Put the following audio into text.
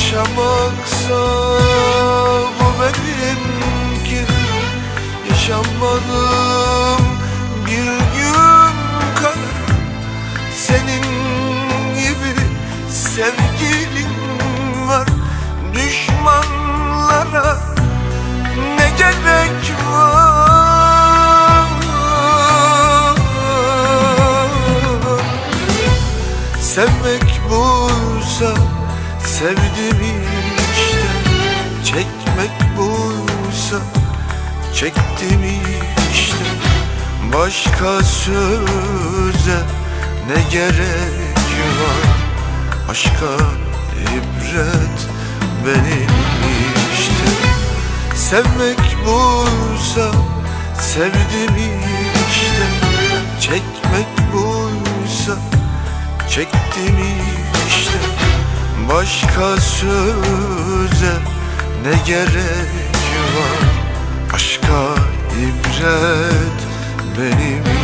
Yaşamaksa bu benimki Yaşamadım bir gün kadar Senin gibi sevgilin var. Düşmanlara ne gerek var? Sevmek buysa sevdim işte. Çekmek buysa çektim işte. Başka söze ne gerek var? Aşka ibret benim işte. Sevmek buysa sevdim işte. Çekmek buysa çektim işte Başka söze ne gerek var? Aşka ibret benim